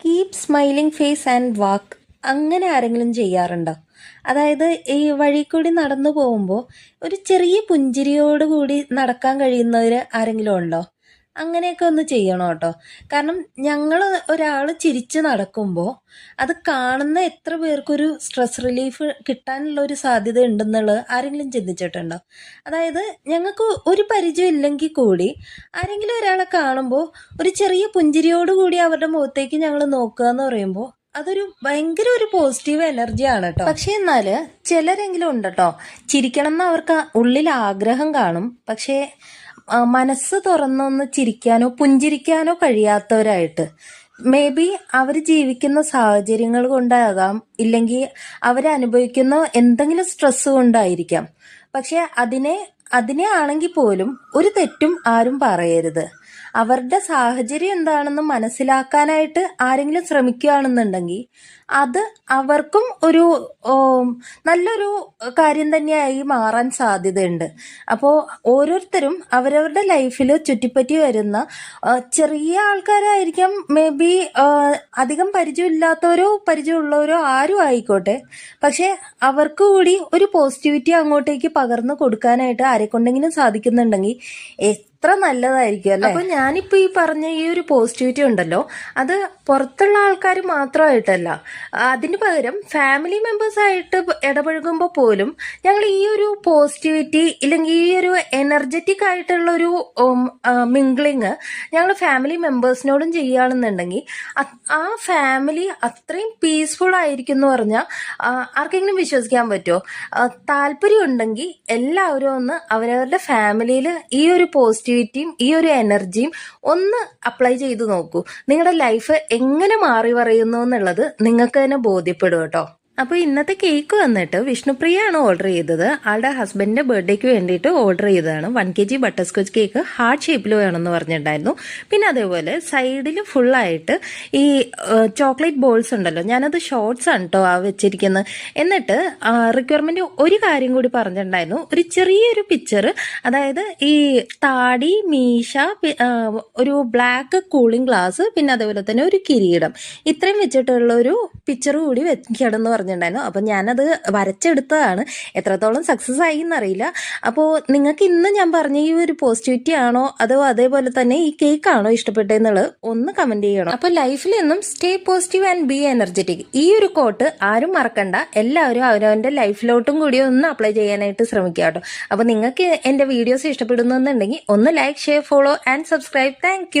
Keep smiling face and walk അങ്ങനെ ആരെങ്കിലും ചെയ്യാറുണ്ടോ? അതായത് ഈ വഴി കൂടി നടന്നു പോകുമ്പോൾ ഒരു ചെറിയ പുഞ്ചിരിയോട് കൂടി നടക്കാൻ കഴിയുന്നവർ ആരെങ്കിലും ഉണ്ടോ? അങ്ങനെയൊക്കെ ഒന്ന് ചെയ്യണം കേട്ടോ. കാരണം ഞങ്ങൾ ഒരാൾ ചിരിച്ച് നടക്കുമ്പോൾ അത് കാണുന്ന എത്ര പേർക്കൊരു സ്ട്രെസ് റിലീഫ് കിട്ടാനുള്ള ഒരു സാധ്യത ഉണ്ടെന്നുള്ളത് ആരെങ്കിലും ചിന്തിച്ചിട്ടുണ്ടോ? അതായത് ഞങ്ങൾക്ക് ഒരു പരിചയം ഇല്ലെങ്കിൽ കൂടി ആരെങ്കിലും ഒരാളെ കാണുമ്പോൾ ഒരു ചെറിയ പുഞ്ചിരിയോട് കൂടി അവരുടെ മുഖത്തേക്ക് ഞങ്ങൾ നോക്കുക എന്ന് പറയുമ്പോൾ അതൊരു ഭയങ്കര ഒരു പോസിറ്റീവ് എനർജി ആണ് കേട്ടോ. പക്ഷെ എന്നാൽ ചിലരെങ്കിലും ഉണ്ട് കേട്ടോ. ചിരിക്കണം എന്ന് അവർക്ക് ഉള്ളിൽ ആഗ്രഹം കാണും. പക്ഷേ മനസ്സ് തുറന്നൊന്ന് ചിരിക്കാനോ പുഞ്ചിരിക്കാനോ കഴിയാത്തവരായിട്ട്. മേ ബി അവർ ജീവിക്കുന്ന സാഹചര്യങ്ങൾ കൊണ്ടാകാം ഇല്ലെങ്കിൽ അവരനുഭവിക്കുന്ന എന്തെങ്കിലും സ്ട്രെസ് കൊണ്ടായിരിക്കാം. പക്ഷെ അതിനെ അതിനെ ആണെങ്കിൽ പോലും ഒരു തെറ്റും ആരും പറയരുത്. അവരുടെ സാഹചര്യം എന്താണെന്ന് മനസ്സിലാക്കാനായിട്ട് ആരെങ്കിലും ശ്രമിക്കുകയാണെന്നുണ്ടെങ്കിൽ അത് അവർക്കും ഒരു നല്ലൊരു കാര്യം തന്നെയായി മാറാൻ സാധ്യതയുണ്ട്. അപ്പോൾ ഓരോരുത്തരും അവരവരുടെ ലൈഫിൽ ചുറ്റിപ്പറ്റി വരുന്ന ചെറിയ ആൾക്കാരായിരിക്കാം. മേ ബി അധികം പരിചയമില്ലാത്തവരോ പരിചയമുള്ളവരോ ആരും ആയിക്കോട്ടെ. പക്ഷെ അവർക്ക് കൂടി ഒരു പോസിറ്റിവിറ്റി അങ്ങോട്ടേക്ക് പകർന്നു കൊടുക്കാനായിട്ട് ആരെക്കൊണ്ടെങ്കിലും സാധിക്കുന്നുണ്ടെങ്കിൽ എത്ര നല്ലതായിരിക്കും അല്ലേ? അപ്പൊ ഞാനിപ്പോ ഈ പറഞ്ഞ ഈ ഒരു പോസിറ്റിവിറ്റി ഉണ്ടല്ലോ അത് പുറത്തുള്ള ആൾക്കാർ മാത്രമായിട്ടല്ല. അതിന് പകരം ഫാമിലി മെമ്പേഴ്സ് ആയിട്ട് ഇടപഴകുമ്പോൾ പോലും ഞങ്ങൾ ഈ ഒരു പോസിറ്റിവിറ്റി ഇല്ലെങ്കിൽ ഈ ഒരു എനർജറ്റിക് ആയിട്ടുള്ള ഒരു മിംഗ്ലിങ് ഞങ്ങൾ ഫാമിലി മെമ്പേഴ്സിനോടും ചെയ്യുകയാണെന്നുണ്ടെങ്കിൽ ആ ഫാമിലി അത്രയും പീസ്ഫുൾ ആയിരിക്കും എന്ന് പറഞ്ഞാൽ ആർക്കെങ്കിലും വിശ്വസിക്കാൻ പറ്റുമോ താല്പര്യം ഉണ്ടെങ്കിൽ എല്ലാവരും ഒന്ന് അവരവരുടെ ഫാമിലിയിൽ ഈ ഒരു പോസിറ്റിവിറ്റിയും ഈ ഒരു എനർജിയും ഒന്ന് അപ്ലൈ ചെയ്ത് നോക്കൂ. നിങ്ങളുടെ ലൈഫ് എങ്ങനെ മാറി പറയുന്നു എന്നുള്ളത് നിങ്ങൾക്ക് തന്നെ ബോധ്യപ്പെടും കേട്ടോ. അപ്പോൾ ഇന്നത്തെ കേക്ക് വന്നിട്ട് വിഷ്ണുപ്രിയയാണ് ഓർഡർ ചെയ്തത്. ആളുടെ ഹസ്ബൻഡിന്റെ ബർത്ത്ഡേക്ക് വേണ്ടിയിട്ട് ഓർഡർ ചെയ്തതാണ്. One K G butterscotch cake heart ഷേപ്പിൽ വേണമെന്ന് പറഞ്ഞിട്ടുണ്ടായിരുന്നു. പിന്നെ അതേപോലെ സൈഡിൽ ഫുള്ളായിട്ട് ഈ ചോക്ലേറ്റ് ബോൾസ് ഉണ്ടല്ലോ. ഞാനത് ഷോർട്സ് ആണ് കേട്ടോ ആ വെച്ചിരിക്കുന്നത്. എന്നിട്ട് റിക്വയർമെന്റ് ഒരു കാര്യം കൂടി പറഞ്ഞിട്ടുണ്ടായിരുന്നു. ഒരു ചെറിയൊരു പിക്ചർ അതായത് ഈ താടി മീശ ഒരു ബ്ലാക്ക് കൂളിംഗ് ഗ്ലാസ് പിന്നെ അതേപോലെ തന്നെ ഒരു കിരീടം. ഇത്രയും വെച്ചിട്ടുള്ള ഒരു പിക്ചർ കൂടി വെക്കണം എന്ന് പറഞ്ഞിട്ടുണ്ടായിരുന്നു. അപ്പം ഞാനത് വരച്ചെടുത്തതാണ്. എത്രത്തോളം സക്സസ് ആയി എന്നറിയില്ല അപ്പോൾ നിങ്ങൾക്ക് ഇന്ന് ഞാൻ പറഞ്ഞ ഈ ഒരു പോസിറ്റിവിറ്റി ആണോ അതോ അതേപോലെ തന്നെ ഈ കേക്ക് ആണോ ഇഷ്ടപ്പെട്ടതെന്നുള്ളത് ഒന്ന് കമന്റ് ചെയ്യണം. അപ്പോൾ ലൈഫിൽ എന്നും stay positive and be energetic ഈ ഒരു കോട്ട് ആരും മറക്കണ്ട. എല്ലാവരും അവരവന്റെ ലൈഫിലോട്ടും കൂടി ഒന്ന് അപ്ലൈ ചെയ്യാനായിട്ട് ശ്രമിക്കുക കേട്ടോ. അപ്പോൾ നിങ്ങൾക്ക് എന്റെ വീഡിയോസ് ഇഷ്ടപ്പെടുന്നുണ്ടെങ്കിൽ ഒന്ന് like share follow and subscribe thank